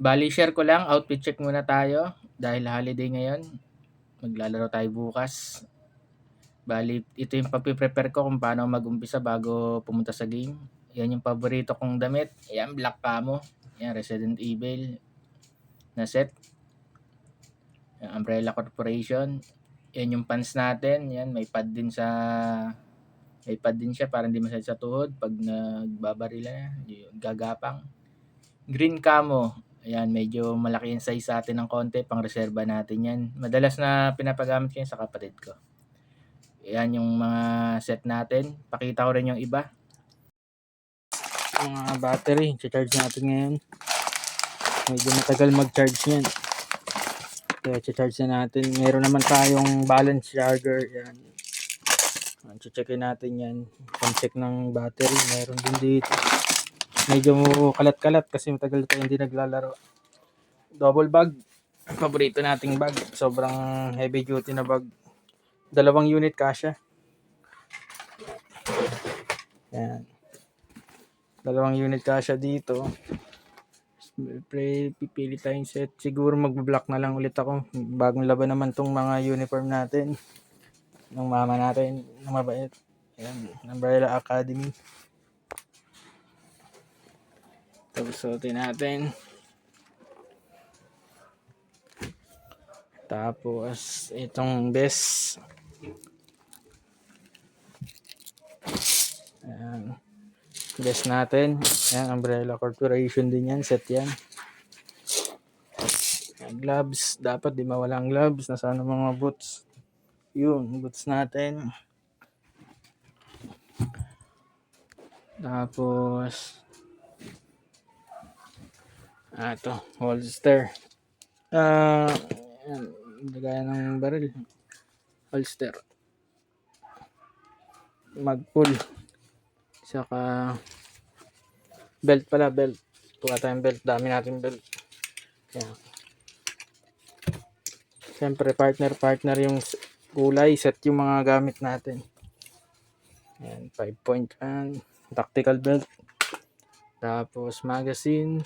Bali, share ko lang, outfit check muna tayo. Dahil holiday ngayon, maglalaro tayo bukas. Bali, ito yung papiprepare ko kung paano mag-umpisa bago pumunta sa game. Yan yung paborito kong damit. Yan, Black Camo. Yan, Resident Evil na set. Yan, Umbrella Corporation. Yan yung pants natin. Yan, may pad din sa may pad din siya para hindi masakit sa tuhod pag nagbabarila na. Gagapang. Green camo. Ayan, medyo malaki yung size sa atin ng konti. Pang reserva natin yan. Madalas na pinapagamit ko sa kapatid ko. Ayan yung mga set natin. Pakita ko rin yung iba. Mga battery. Charge natin ngayon. Medyo matagal mag-charge yan. Kaya charge na natin. Meron naman tayong balance charger. Yan. Checkin natin yan. Pang-check ng battery. Meron din dito. Medyo kalat-kalat kasi matagal tayo hindi naglalaro. Double bag. Paborito nating bag. Sobrang heavy duty na bag. Dalawang unit kasha. Yan. Dalawang unit kasha dito. Pre, pipili tayong set. Siguro mag-block na lang ulit ako. Bagong laban naman tong mga uniform natin. Ng mama natin. Ng mabait. Yan. Umbrella Academy. Tapos suotin natin. Tapos itong best. Ayan. Best natin. Ayan, Umbrella Corporation din yan. Set yan. Ayan, gloves. Dapat di mawala ang gloves. Nasaan ang mga boots. Yun, boots natin. Tapos Ah, ito, holster. Ah, yan, lagayan ng baril. Holster. Magpull. Saka belt pala, belt. Kuha tayong belt. Dami natin belt. Yan. Siyempre, partner-partner yung kulay. Set yung mga gamit natin. Yan, 5 point fan. Tactical belt. Tapos magazine.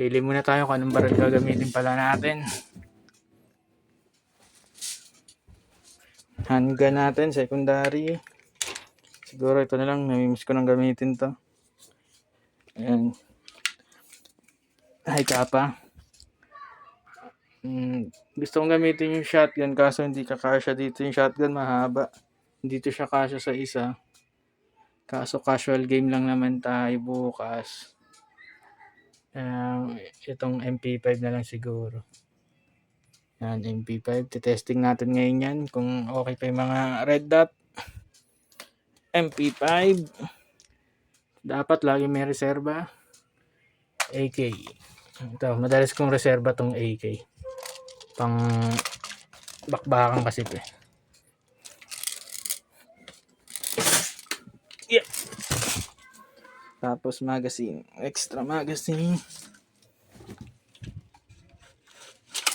Pili muna tayo kung anong baril gagamitin pala natin. Handgun natin, secondary. Siguro ito na lang, namimiss ko nang gamitin to. Ayan. Ay, kapa. Mm, gusto kong gamitin yung shotgun kaso hindi kakasya dito yung shotgun mahaba. Dito siya kasya sa isa. Kaso casual game lang naman tayo bukas. Um, itong MP5 na lang siguro. Yan, MP5. Titesting natin ngayon yan kung okay pa yung mga red dot. MP5. Dapat lagi may reserba. AK. Ito, madalas kong reserba tong AK. Pang bakbakan kasi ito eh. Tapos magazine. Extra magazine.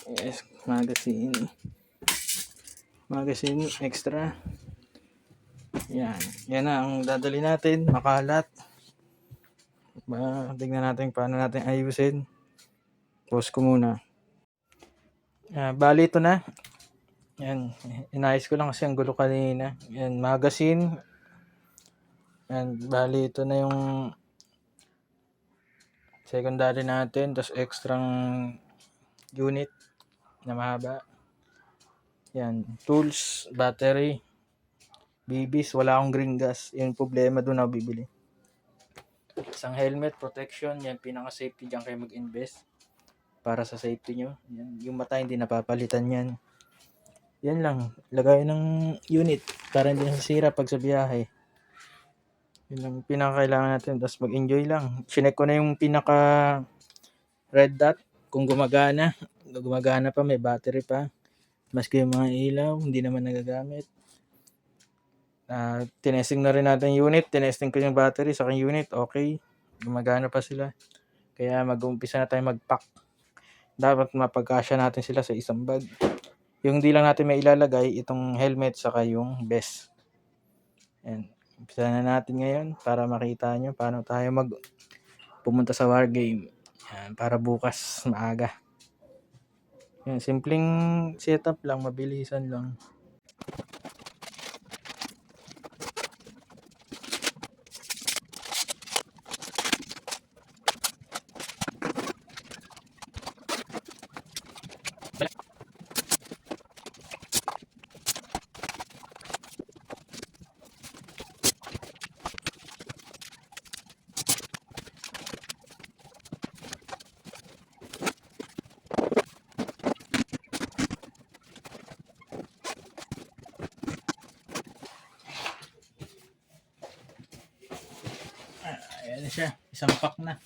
Yes, magazine. Magazine extra. Yan. Yan na ang dadali natin. Makalat. Ba, tingnan natin paano natin ayusin. Post ko muna. Ah, bali ito na. Yan. Inayos ko lang kasi ang gulo kanina. Yan. Magazine. And bali ito na yung secondary natin tapos extrang unit na mahaba. Yan, tools, battery, BBs, wala akong green gas. Yung problema doon ako bibili. Isang helmet, protection, yan pinaka safety diyan kayo mag-invest para sa safety nyo. Yan, yung mata hindi napapalitan yan. Yan lang, lagay ng unit para hindi nasisira pag sa biyahe. Yun ang pinakakailangan natin. Tapos mag-enjoy lang. Chinek ko na yung pinaka red dot. Kung gumagana. Gumagana pa, may battery pa. Maski yung mga ilaw, hindi naman nagagamit. Uh, tinesting na rin natin yung unit. Tinesting ko yung battery sa aking unit. Okay. Gumagana pa sila. Kaya mag-umpisa na tayo mag-pack. Dapat mapagkasya natin sila sa isang bag. Yung di lang natin may ilalagay, itong helmet saka yung vest. And Umpisa na natin ngayon para makita nyo paano tayo mag pumunta sa war game. Yan, para bukas maaga. Yan, simpleng setup lang, mabilisan lang. Ayan na siya, isang pack na.